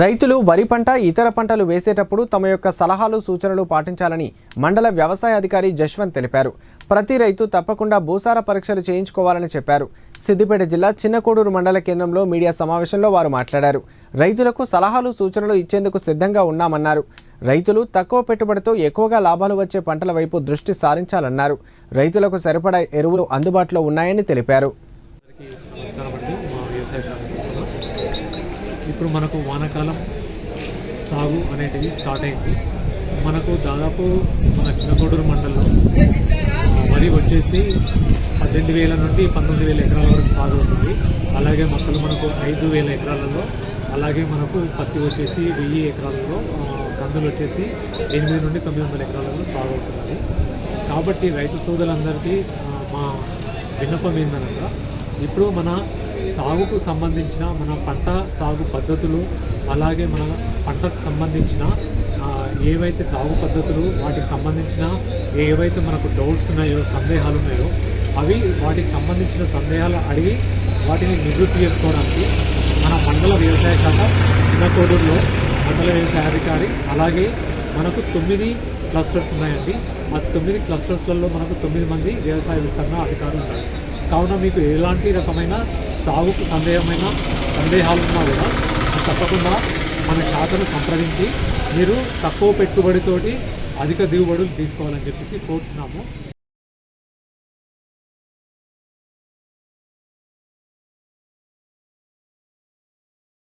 రైతులు వరి పంట ఇతర పంటలు వేసేటప్పుడు తమ యొక్క సలహాలు సూచనలు పాటించాలని మండల వ్యవసాయ అధికారి జశ్వంత్ తెలిపారు. ప్రతి రైతు తప్పకుండా భూసార పరీక్షలు చేయించుకోవాలని చెప్పారు. సిద్దిపేట జిల్లా చిన్నకోడూరు మండల కేంద్రంలో మీడియా సమావేశంలో వారు మాట్లాడారు. రైతులకు సలహాలు సూచనలు ఇచ్చేందుకు సిద్ధంగా ఉన్నామన్నారు. రైతులు తక్కువ పెట్టుబడితో ఎక్కువగా లాభాలు వచ్చే పంటల వైపు దృష్టి సారించాలన్నారు. రైతులకు సరిపడా ఎరువులు అందుబాటులో ఉన్నాయని తెలిపారు అందరికీ నమస్కారం అండి మా వ్యవసాయ శాఖ తరఫున. ఇప్పుడు మనకు వానాకాలం సాగు అనేటిది స్టార్ట్ అయింది. మనకు దాదాపు మన చిన్నకోడూరు మండలంలో వరి వచ్చేసి పద్దెనిమిది వేల నుండి పంతొమ్మిది వేల ఎకరాల వరకు సాగు అవుతుంది. అలాగే మొక్కలు మనకు ఐదు వేల ఎకరాలలో అలాగే మనకు పత్తి వచ్చేసి వెయ్యి ఎకరాలలో కందులు వచ్చేసి ఎనిమిది నుండి తొమ్మిది వందల ఎకరాలలో సాగు అవుతున్నది. కాబట్టి రైతు సోదరులందరికీ మా విన్నపం ఏందనగా ఇప్పుడు మన సాగుకు సంబంధించిన మన పంట సాగు పద్ధతులు అలాగే మన పంటకు సంబంధించిన ఏవైతే సాగు పద్ధతులు వాటికి సంబంధించిన ఏవైతే మనకు డౌట్స్ ఉన్నాయో సందేహాలు ఉన్నాయో అవి వాటికి సంబంధించిన సందేహాలు అడిగి వాటిని నివృత్తి చేసుకోవడానికి మన మండల వ్యవసాయ శాఖ చిన్నకోడూరులో మండల వ్యవసాయ అధికారి అలాగే మనకు తొమ్మిది క్లస్టర్స్ ఉన్నాయండి. ఆ తొమ్మిది క్లస్టర్స్లలో మనకు తొమ్మిది మంది వ్యవసాయ విస్తరణ అధికారులు ఉన్నారు. కావున మీకు ఎలాంటి రకమైన సాగుకు సందేహమైన సందేహాలు ఉన్నా కూడా తప్పకుండా మన శాఖను సంప్రదించి మీరు తక్కువ పెట్టుబడితోటి అధిక దిగుబడులు తీసుకోవాలని చెప్పేసి కోరుతున్నాము